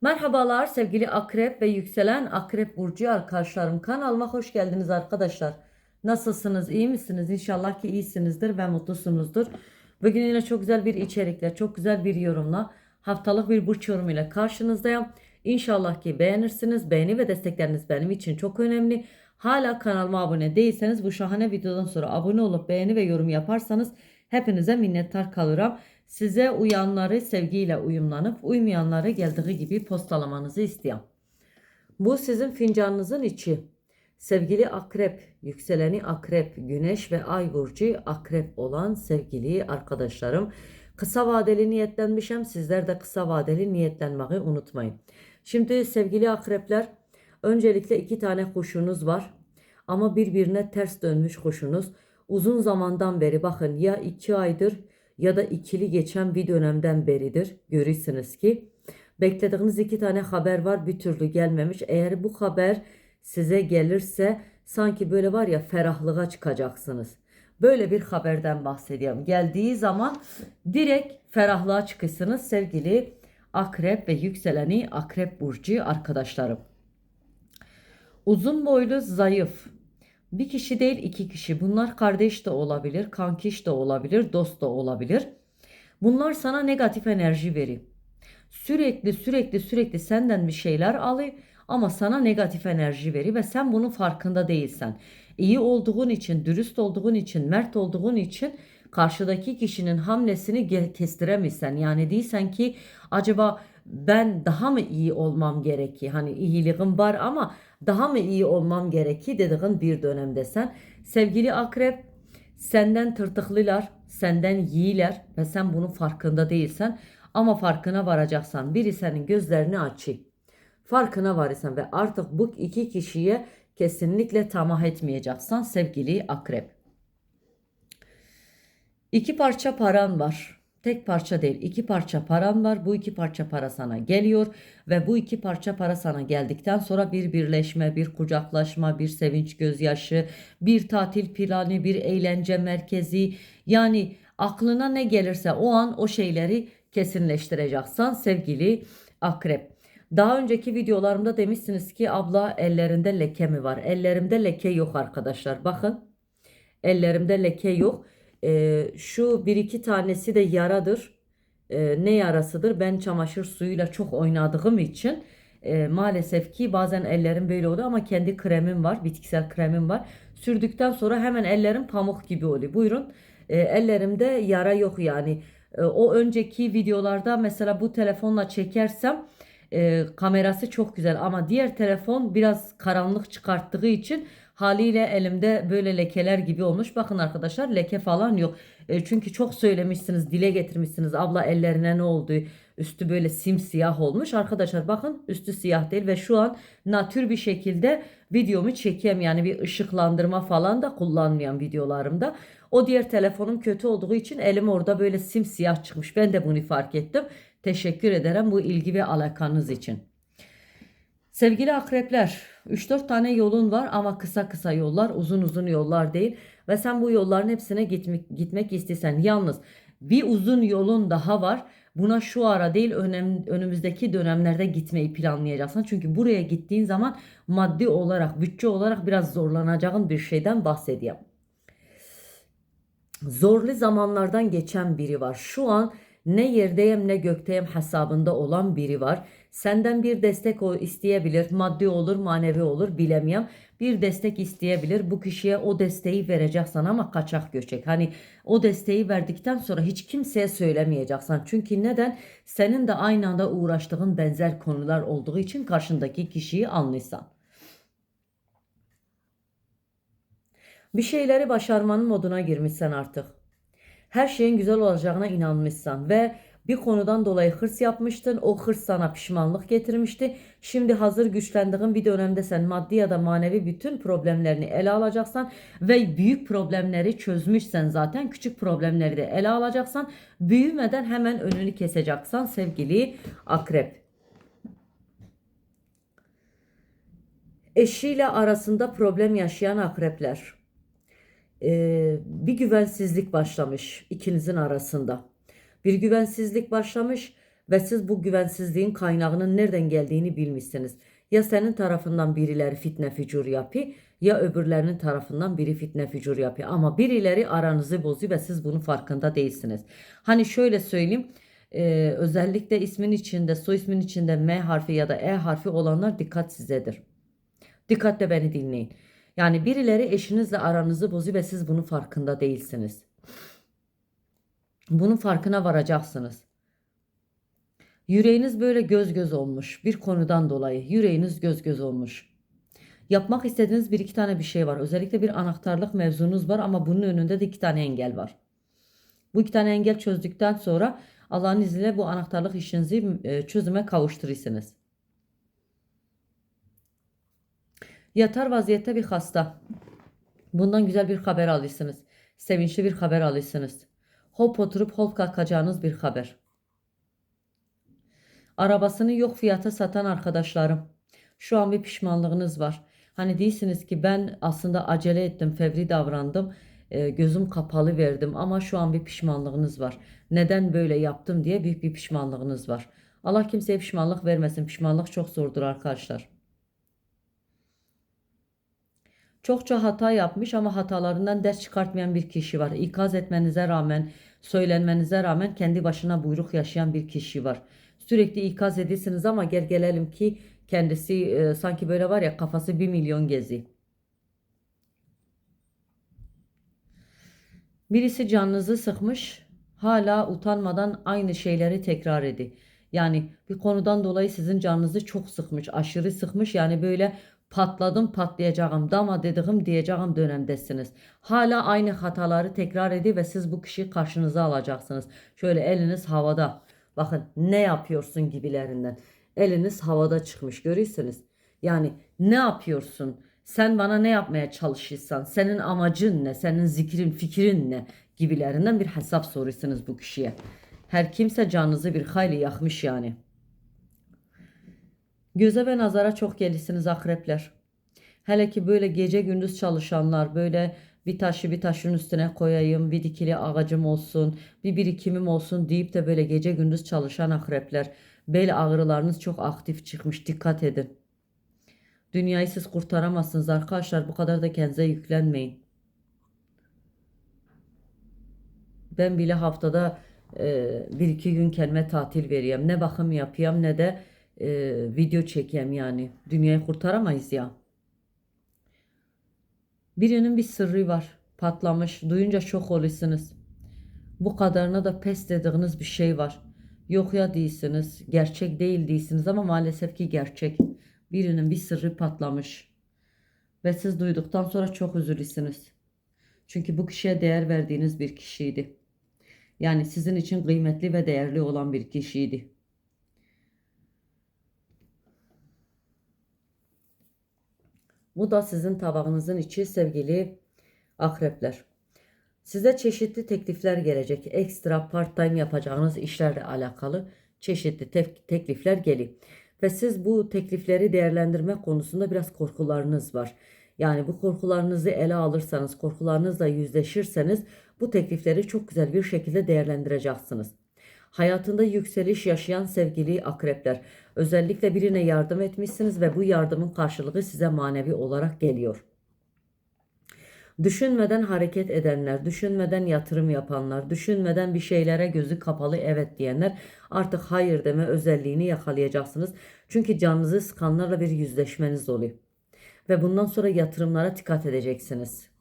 Merhabalar sevgili akrep ve yükselen akrep burcu arkadaşlarım. Kanalıma hoş geldiniz arkadaşlar. Nasılsınız? iyi misiniz? İnşallah ki iyisinizdir ve mutlusunuzdur. Bugün yine çok güzel bir içerikle, çok güzel bir yorumla, haftalık bir burç yorumuyla karşınızdayım. İnşallah ki beğenirsiniz. Beğeni ve destekleriniz benim için çok önemli. Hala kanalıma abone değilseniz bu şahane videodan sonra abone olup beğeni ve yorum yaparsanız hepinize minnettar kalırım. Size uyanları sevgiyle uyumlanıp uymayanları geldiği gibi postalamanızı istiyorum. Bu sizin fincanınızın içi. Sevgili akrep, yükseleni akrep, güneş ve ay burcu akrep olan sevgili arkadaşlarım. Kısa vadeli niyetlenmişim. Sizler de kısa vadeli niyetlenmeyi unutmayın. Şimdi sevgili akrepler, öncelikle iki tane kuşunuz var. Ama birbirine ters dönmüş kuşunuz. Uzun zamandan beri bakın ya iki aydır ya da ikili geçen bir dönemden beridir. Görürsünüz ki beklediğiniz iki tane haber var bir türlü gelmemiş. Eğer bu haber size gelirse sanki böyle var ya ferahlığa çıkacaksınız. Böyle bir haberden bahsediyorum. Geldiği zaman direkt ferahlığa çıkırsınız sevgili akrep ve yükseleni akrep burcu arkadaşlarım. Uzun boylu zayıf. Bir kişi değil iki kişi. Bunlar kardeş de olabilir, kankiş de olabilir, dost da olabilir. Bunlar sana negatif enerji veriyor. Sürekli sürekli sürekli senden bir şeyler alıyor ama sana negatif enerji veriyor ve sen bunun farkında değilsen. İyi olduğun için, dürüst olduğun için, mert olduğun için karşıdaki kişinin hamlesini kestiremezsen. Yani değilsen ki acaba ben daha mı iyi olmam gerekir? Hani iyiliğim var ama daha mı iyi olmam gerekir dediğin bir dönemdesen. Sevgili akrep senden tırtıklılar, senden yiyiler ve sen bunun farkında değilsen ama farkına varacaksan biri senin gözlerini açıyor. Farkına varırsan ve artık bu iki kişiye kesinlikle tamah etmeyeceksen sevgili akrep. İki parça paran var. Tek parça değil, iki parça paran var. Bu iki parça para sana geliyor ve bu iki parça para sana geldikten sonra bir birleşme, bir kucaklaşma, bir sevinç gözyaşı, bir tatil planı, bir eğlence merkezi. Yani aklına ne gelirse o an o şeyleri kesinleştireceksen sevgili akrep. Daha önceki videolarımda demişsiniz ki abla ellerinde leke mi var? Ellerimde leke yok arkadaşlar. Bakın ellerimde leke yok. Ee, şu bir iki tanesi de yaradır. Ee, ne yarasıdır? Ben çamaşır suyuyla çok oynadığım için e, maalesef ki bazen ellerim böyle oluyor ama kendi kremim var. Bitkisel kremim var. Sürdükten sonra hemen ellerim pamuk gibi oluyor. Buyurun. Ee, ellerimde yara yok yani. Ee, o önceki videolarda mesela bu telefonla çekersem e, kamerası çok güzel ama diğer telefon biraz karanlık çıkarttığı için haliyle elimde böyle lekeler gibi olmuş. Bakın arkadaşlar leke falan yok. E, çünkü çok söylemişsiniz, dile getirmişsiniz. Abla ellerine ne oldu? Üstü böyle simsiyah olmuş. Arkadaşlar bakın üstü siyah değil ve şu an natür bir şekilde videomu çekeyim. Yani bir ışıklandırma falan da kullanmayan videolarımda. O diğer telefonum kötü olduğu için elim orada böyle simsiyah çıkmış. Ben de bunu fark ettim. Teşekkür ederim bu ilgi ve alakanız için. Sevgili akrepler, 3-4 tane yolun var ama kısa kısa yollar, uzun uzun yollar değil. Ve sen bu yolların hepsine gitmek, gitmek istesen yalnız bir uzun yolun daha var. Buna şu ara değil önem, önümüzdeki dönemlerde gitmeyi planlayacaksın. Çünkü buraya gittiğin zaman maddi olarak, bütçe olarak biraz zorlanacağın bir şeyden bahsedeyim. Zorlu zamanlardan geçen biri var. Şu an ne yerdeyim ne gökteyim hesabında olan biri var. Senden bir destek isteyebilir. Maddi olur, manevi olur bilemiyorum. Bir destek isteyebilir. Bu kişiye o desteği vereceksin ama kaçak göçek. Hani o desteği verdikten sonra hiç kimseye söylemeyeceksin. Çünkü neden? Senin de aynı anda uğraştığın benzer konular olduğu için karşındaki kişiyi anlıyorsan. Bir şeyleri başarmanın moduna girmişsen artık. Her şeyin güzel olacağına inanmışsan ve bir konudan dolayı hırs yapmıştın. O hırs sana pişmanlık getirmişti. Şimdi hazır güçlendiğin bir dönemde sen maddi ya da manevi bütün problemlerini ele alacaksan ve büyük problemleri çözmüşsen zaten küçük problemleri de ele alacaksan büyümeden hemen önünü keseceksen sevgili akrep. Eşiyle arasında problem yaşayan akrepler. Ee, bir güvensizlik başlamış ikinizin arasında. Bir güvensizlik başlamış ve siz bu güvensizliğin kaynağının nereden geldiğini bilmişsiniz. Ya senin tarafından birileri fitne fücur yapıyor ya öbürlerinin tarafından biri fitne fücur yapıyor. Ama birileri aranızı bozuyor ve siz bunun farkında değilsiniz. Hani şöyle söyleyeyim. e, özellikle ismin içinde, soy ismin içinde M harfi ya da E harfi olanlar dikkat sizedir. Dikkatle beni dinleyin. Yani birileri eşinizle aranızı bozuyor ve siz bunun farkında değilsiniz. Bunun farkına varacaksınız. Yüreğiniz böyle göz göz olmuş bir konudan dolayı. Yüreğiniz göz göz olmuş. Yapmak istediğiniz bir iki tane bir şey var. Özellikle bir anahtarlık mevzunuz var ama bunun önünde de iki tane engel var. Bu iki tane engel çözdükten sonra Allah'ın izniyle bu anahtarlık işinizi e, çözüme kavuşturursunuz. Yatar vaziyette bir hasta. Bundan güzel bir haber alırsınız. Sevinçli bir haber alırsınız. Hop oturup hop kalkacağınız bir haber. Arabasını yok fiyata satan arkadaşlarım. Şu an bir pişmanlığınız var. Hani değilsiniz ki ben aslında acele ettim, fevri davrandım. e, gözüm kapalı verdim ama şu an bir pişmanlığınız var. Neden böyle yaptım diye büyük bir pişmanlığınız var. Allah kimseye pişmanlık vermesin. Pişmanlık çok zordur arkadaşlar. Çokça hata yapmış ama hatalarından ders çıkartmayan bir kişi var. İkaz etmenize rağmen, söylenmenize rağmen kendi başına buyruk yaşayan bir kişi var. Sürekli ikaz edilsiniz ama gel gelelim ki kendisi e, sanki böyle var ya kafası bir milyon gezi. Birisi canınızı sıkmış, hala utanmadan aynı şeyleri tekrar edi. Yani bir konudan dolayı sizin canınızı çok sıkmış, aşırı sıkmış. Yani böyle patladım patlayacağım, dama dediğim diyeceğim dönemdesiniz. Hala aynı hataları tekrar ediyor ve siz bu kişiyi karşınıza alacaksınız. Şöyle eliniz havada. Bakın ne yapıyorsun gibilerinden. Eliniz havada çıkmış görüyorsunuz. Yani ne yapıyorsun? Sen bana ne yapmaya çalışırsan, senin amacın ne, senin zikrin, fikrin ne gibilerinden bir hesap soruyorsunuz bu kişiye. Her kimse canınızı bir hayli yakmış yani. Göze ve nazara çok gelirsiniz akrepler. Hele ki böyle gece gündüz çalışanlar böyle bir taşı bir taşın üstüne koyayım, bir dikili ağacım olsun, bir birikimim olsun deyip de böyle gece gündüz çalışan akrepler. Bel ağrılarınız çok aktif çıkmış dikkat edin. Dünyayı siz kurtaramazsınız arkadaşlar bu kadar da kendinize yüklenmeyin. Ben bile haftada e, bir iki gün kendime tatil vereyim. Ne bakım yapayım ne de e, video çekeyim yani. Dünyayı kurtaramayız ya. Birinin bir sırrı var. Patlamış. Duyunca şok olursunuz. Bu kadarına da pes dediğiniz bir şey var. Yok ya değilsiniz. Gerçek değil değilsiniz ama maalesef ki gerçek. Birinin bir sırrı patlamış. Ve siz duyduktan sonra çok üzülürsünüz. Çünkü bu kişiye değer verdiğiniz bir kişiydi. Yani sizin için kıymetli ve değerli olan bir kişiydi. Bu da sizin tabağınızın içi sevgili akrepler. Size çeşitli teklifler gelecek. Ekstra part-time yapacağınız işlerle alakalı çeşitli te- teklifler geliyor. Ve siz bu teklifleri değerlendirme konusunda biraz korkularınız var. Yani bu korkularınızı ele alırsanız, korkularınızla yüzleşirseniz bu teklifleri çok güzel bir şekilde değerlendireceksiniz. Hayatında yükseliş yaşayan sevgili akrepler, özellikle birine yardım etmişsiniz ve bu yardımın karşılığı size manevi olarak geliyor. Düşünmeden hareket edenler, düşünmeden yatırım yapanlar, düşünmeden bir şeylere gözü kapalı evet diyenler artık hayır deme özelliğini yakalayacaksınız. Çünkü canınızı sıkanlarla bir yüzleşmeniz oluyor. Ve bundan sonra yatırımlara dikkat edeceksiniz.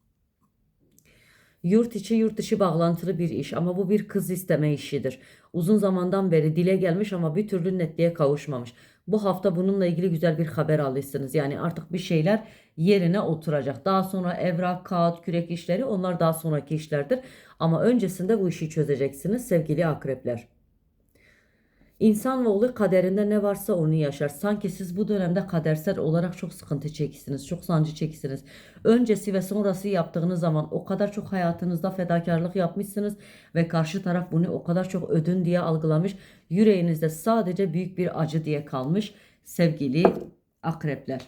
Yurt içi yurt dışı bağlantılı bir iş ama bu bir kız isteme işidir. Uzun zamandan beri dile gelmiş ama bir türlü netliğe kavuşmamış. Bu hafta bununla ilgili güzel bir haber alırsınız. Yani artık bir şeyler yerine oturacak. Daha sonra evrak, kağıt, kürek işleri onlar daha sonraki işlerdir. Ama öncesinde bu işi çözeceksiniz sevgili akrepler. İnsanoğlu kaderinde ne varsa onu yaşar. Sanki siz bu dönemde kadersel olarak çok sıkıntı çekisiniz, çok sancı çekisiniz. Öncesi ve sonrası yaptığınız zaman o kadar çok hayatınızda fedakarlık yapmışsınız ve karşı taraf bunu o kadar çok ödün diye algılamış. Yüreğinizde sadece büyük bir acı diye kalmış sevgili akrepler.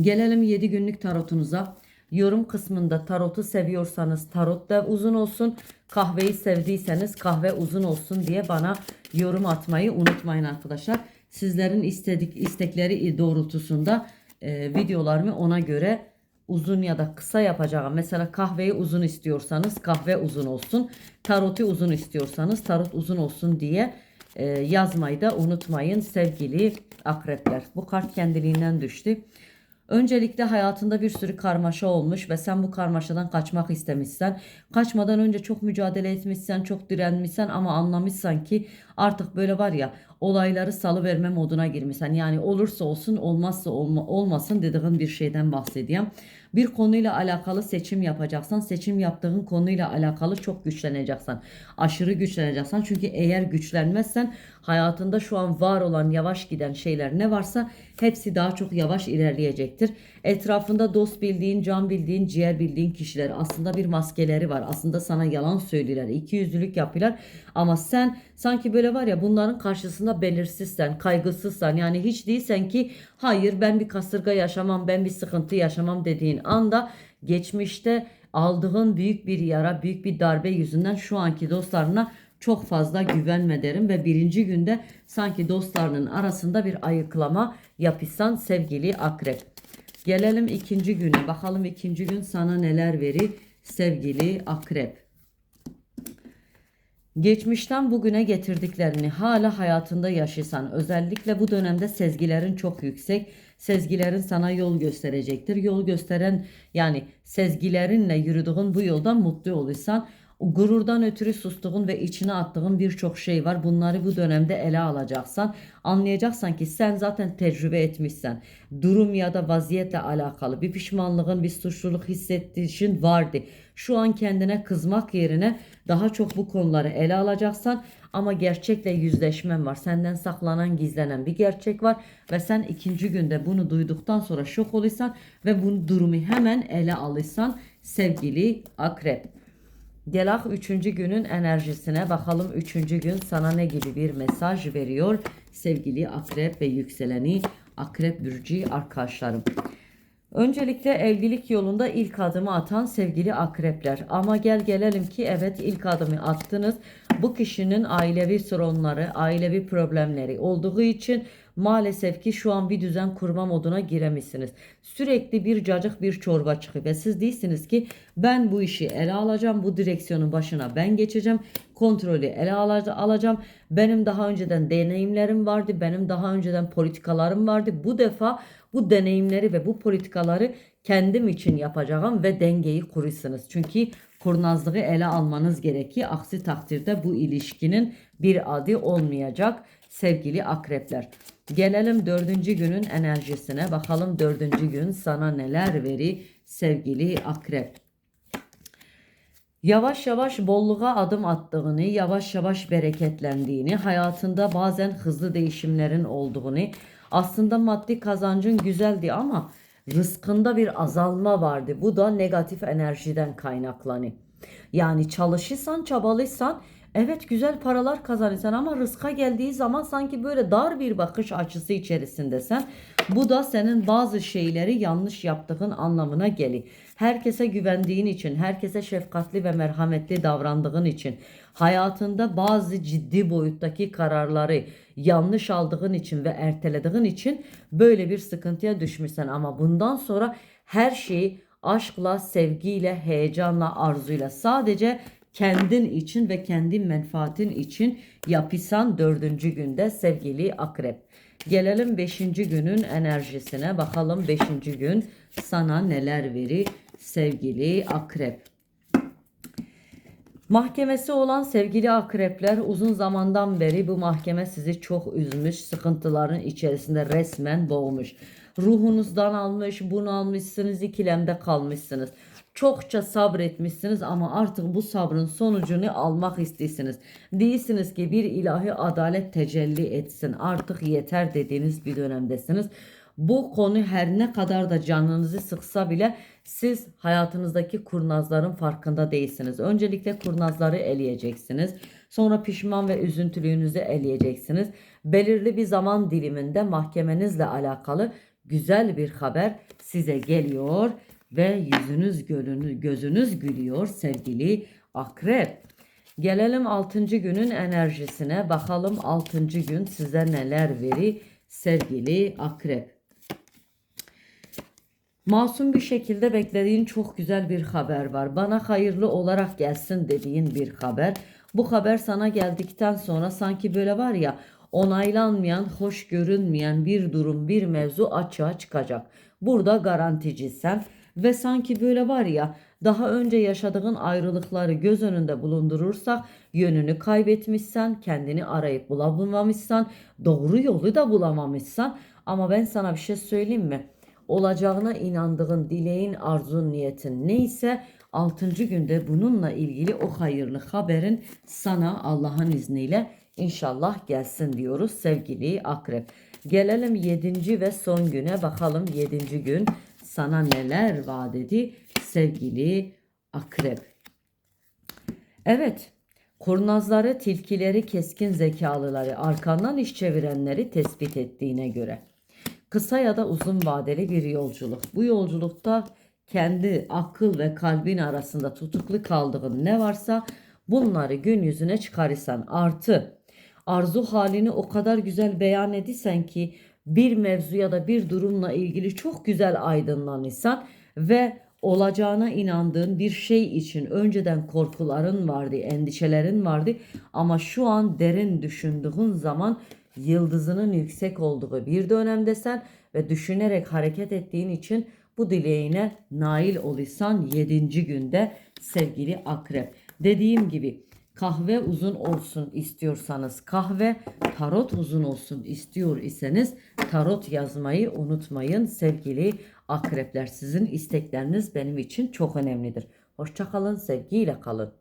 Gelelim 7 günlük tarotunuza. Yorum kısmında tarotu seviyorsanız tarot da uzun olsun. Kahveyi sevdiyseniz kahve uzun olsun diye bana yorum atmayı unutmayın arkadaşlar. Sizlerin istedik istekleri doğrultusunda e, videolarımı ona göre uzun ya da kısa yapacağım. Mesela kahveyi uzun istiyorsanız kahve uzun olsun. Tarotu uzun istiyorsanız tarot uzun olsun diye e, yazmayı da unutmayın sevgili akrepler. Bu kart kendiliğinden düştü. Öncelikle hayatında bir sürü karmaşa olmuş ve sen bu karmaşadan kaçmak istemişsen, kaçmadan önce çok mücadele etmişsen, çok direnmişsen ama anlamışsan ki artık böyle var ya olayları salıverme moduna girmişsen. Yani olursa olsun, olmazsa olma, olmasın dediğin bir şeyden bahsedeyim. Bir konuyla alakalı seçim yapacaksan, seçim yaptığın konuyla alakalı çok güçleneceksin. Aşırı güçleneceksin. Çünkü eğer güçlenmezsen hayatında şu an var olan yavaş giden şeyler ne varsa hepsi daha çok yavaş ilerleyecektir. Etrafında dost bildiğin, can bildiğin, ciğer bildiğin kişiler aslında bir maskeleri var. Aslında sana yalan söylüyorlar. iki yüzlülük yapıyorlar. Ama sen sanki böyle var ya bunların karşısında belirsizsen, kaygısızsan yani hiç değilsen ki hayır ben bir kasırga yaşamam, ben bir sıkıntı yaşamam dediğin anda geçmişte aldığın büyük bir yara, büyük bir darbe yüzünden şu anki dostlarına çok fazla güvenme derim ve birinci günde sanki dostlarının arasında bir ayıklama yapışsan sevgili akrep. Gelelim ikinci güne bakalım ikinci gün sana neler verir sevgili akrep. Geçmişten bugüne getirdiklerini hala hayatında yaşasan özellikle bu dönemde sezgilerin çok yüksek. Sezgilerin sana yol gösterecektir. Yol gösteren yani sezgilerinle yürüdüğün bu yoldan mutlu olursan gururdan ötürü sustuğun ve içine attığın birçok şey var. Bunları bu dönemde ele alacaksan anlayacaksan ki sen zaten tecrübe etmişsen. Durum ya da vaziyetle alakalı bir pişmanlığın, bir suçluluk hissettiğin vardı. Şu an kendine kızmak yerine daha çok bu konuları ele alacaksan ama gerçekle yüzleşmen var. Senden saklanan, gizlenen bir gerçek var ve sen ikinci günde bunu duyduktan sonra şok olursan ve bu durumu hemen ele alırsan sevgili akrep. Gelak üçüncü günün enerjisine bakalım üçüncü gün sana ne gibi bir mesaj veriyor sevgili akrep ve yükseleni akrep bürcü arkadaşlarım. Öncelikle evlilik yolunda ilk adımı atan sevgili akrepler. Ama gel gelelim ki evet ilk adımı attınız. Bu kişinin ailevi sorunları, ailevi problemleri olduğu için maalesef ki şu an bir düzen kurma moduna giremişsiniz. Sürekli bir cacık bir çorba çıkıyor ve siz değilsiniz ki ben bu işi ele alacağım, bu direksiyonun başına ben geçeceğim, kontrolü ele alacağım. Benim daha önceden deneyimlerim vardı, benim daha önceden politikalarım vardı. Bu defa bu deneyimleri ve bu politikaları kendim için yapacağım ve dengeyi kurursunuz. Çünkü kurnazlığı ele almanız gerekiyor. Aksi takdirde bu ilişkinin bir adı olmayacak sevgili akrepler. Gelelim dördüncü günün enerjisine. Bakalım dördüncü gün sana neler veri sevgili akrep. Yavaş yavaş bolluğa adım attığını, yavaş yavaş bereketlendiğini, hayatında bazen hızlı değişimlerin olduğunu, aslında maddi kazancın güzeldi ama rızkında bir azalma vardı. Bu da negatif enerjiden kaynaklanıyor. Yani çalışırsan, çabalıysan evet güzel paralar kazanırsan ama rızka geldiği zaman sanki böyle dar bir bakış açısı içerisindesin. Bu da senin bazı şeyleri yanlış yaptığın anlamına gelir. Herkese güvendiğin için, herkese şefkatli ve merhametli davrandığın için, hayatında bazı ciddi boyuttaki kararları yanlış aldığın için ve ertelediğin için böyle bir sıkıntıya düşmüşsen ama bundan sonra her şeyi aşkla, sevgiyle, heyecanla, arzuyla sadece kendin için ve kendi menfaatin için yapısan dördüncü günde sevgili akrep. Gelelim beşinci günün enerjisine bakalım beşinci gün sana neler verir sevgili akrep. Mahkemesi olan sevgili akrepler uzun zamandan beri bu mahkeme sizi çok üzmüş, sıkıntıların içerisinde resmen boğmuş. Ruhunuzdan almış, bunu almışsınız, ikilemde kalmışsınız. Çokça sabretmişsiniz ama artık bu sabrın sonucunu almak istiyorsunuz. Değilsiniz ki bir ilahi adalet tecelli etsin. Artık yeter dediğiniz bir dönemdesiniz. Bu konu her ne kadar da canınızı sıksa bile siz hayatınızdaki kurnazların farkında değilsiniz. Öncelikle kurnazları eleyeceksiniz. Sonra pişman ve üzüntülüğünüzü eleyeceksiniz. Belirli bir zaman diliminde mahkemenizle alakalı güzel bir haber size geliyor ve yüzünüz gölünü, gözünüz gülüyor sevgili akrep. Gelelim 6. günün enerjisine. Bakalım 6. gün size neler veri sevgili akrep. Masum bir şekilde beklediğin çok güzel bir haber var. Bana hayırlı olarak gelsin dediğin bir haber. Bu haber sana geldikten sonra sanki böyle var ya onaylanmayan, hoş görünmeyen bir durum, bir mevzu açığa çıkacak. Burada garanticisen ve sanki böyle var ya daha önce yaşadığın ayrılıkları göz önünde bulundurursak yönünü kaybetmişsen, kendini arayıp bulamamışsan, doğru yolu da bulamamışsan ama ben sana bir şey söyleyeyim mi? olacağına inandığın dileğin, arzun, niyetin neyse 6. günde bununla ilgili o hayırlı haberin sana Allah'ın izniyle inşallah gelsin diyoruz sevgili akrep. Gelelim 7. ve son güne bakalım 7. gün sana neler vaat ediyor sevgili akrep. Evet kurnazları, tilkileri, keskin zekalıları, arkandan iş çevirenleri tespit ettiğine göre kısa ya da uzun vadeli bir yolculuk. Bu yolculukta kendi akıl ve kalbin arasında tutuklu kaldığın ne varsa bunları gün yüzüne çıkarırsan artı arzu halini o kadar güzel beyan edisen ki bir mevzu ya da bir durumla ilgili çok güzel aydınlanırsan ve olacağına inandığın bir şey için önceden korkuların vardı, endişelerin vardı ama şu an derin düşündüğün zaman yıldızının yüksek olduğu bir dönemdesen ve düşünerek hareket ettiğin için bu dileğine nail olursan 7. günde sevgili akrep. Dediğim gibi kahve uzun olsun istiyorsanız kahve, tarot uzun olsun istiyor iseniz tarot yazmayı unutmayın sevgili akrepler. Sizin istekleriniz benim için çok önemlidir. Hoşçakalın, sevgiyle kalın.